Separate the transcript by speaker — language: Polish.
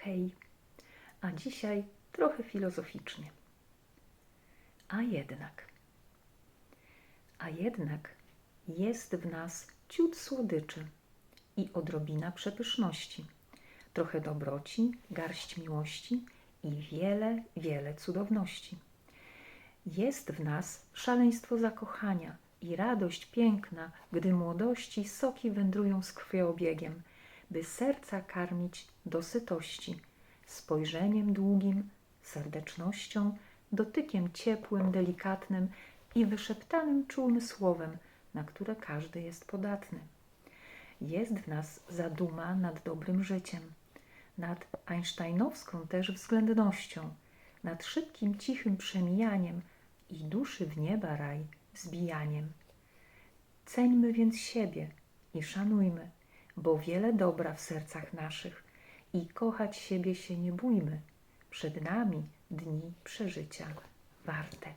Speaker 1: hej, a dzisiaj trochę filozoficznie. A jednak, a jednak jest w nas ciut słodyczy i odrobina przepyszności, trochę dobroci, garść miłości i wiele, wiele cudowności. Jest w nas szaleństwo zakochania i radość piękna, gdy młodości soki wędrują z krwiobiegiem, by serca karmić do sytości, spojrzeniem długim, serdecznością, dotykiem ciepłym, delikatnym i wyszeptanym czułym słowem, na które każdy jest podatny. Jest w nas zaduma nad dobrym życiem, nad einsteinowską też względnością, nad szybkim, cichym przemijaniem i duszy w nieba raj zbijaniem. Ceńmy więc siebie i szanujmy, bo wiele dobra w sercach naszych i kochać siebie się nie bójmy. Przed nami dni przeżycia warte.